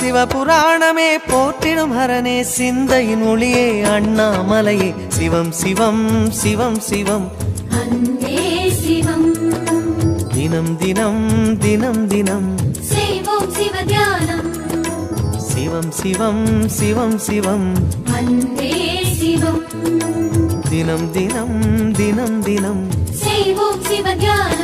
சிவபுராணமே போற்றிடும் ஹரனே சிந்தையின் ஒளியே அண்ணாமலையே. சிவம் சிவம் சிவம் சிவம். தினம் தினம் தினம் தினம். சிவம் சிவம் சிவம் சிவம் தினம் தினம் தினம் தினம். சிவ தியானம்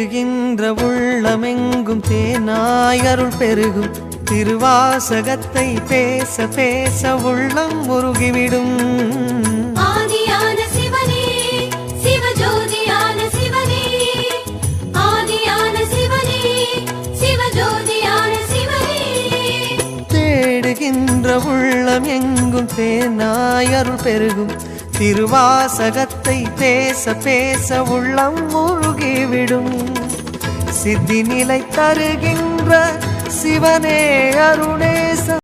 தேடுகின்ற உள்ளமெங்கும் தேனாய் அருள் பெருகும். திருவாசகத்தை பேச பேச உள்ளம் சிவனே. தேடுகின்ற உள்ளம் எங்கும் தேனாய் அருள் பெருகும். திருவாசகத்தை பேச பேச உள்ளம் முருகிவிடும் சித்தி நிலை தருகின்ற சிவனே அருணேச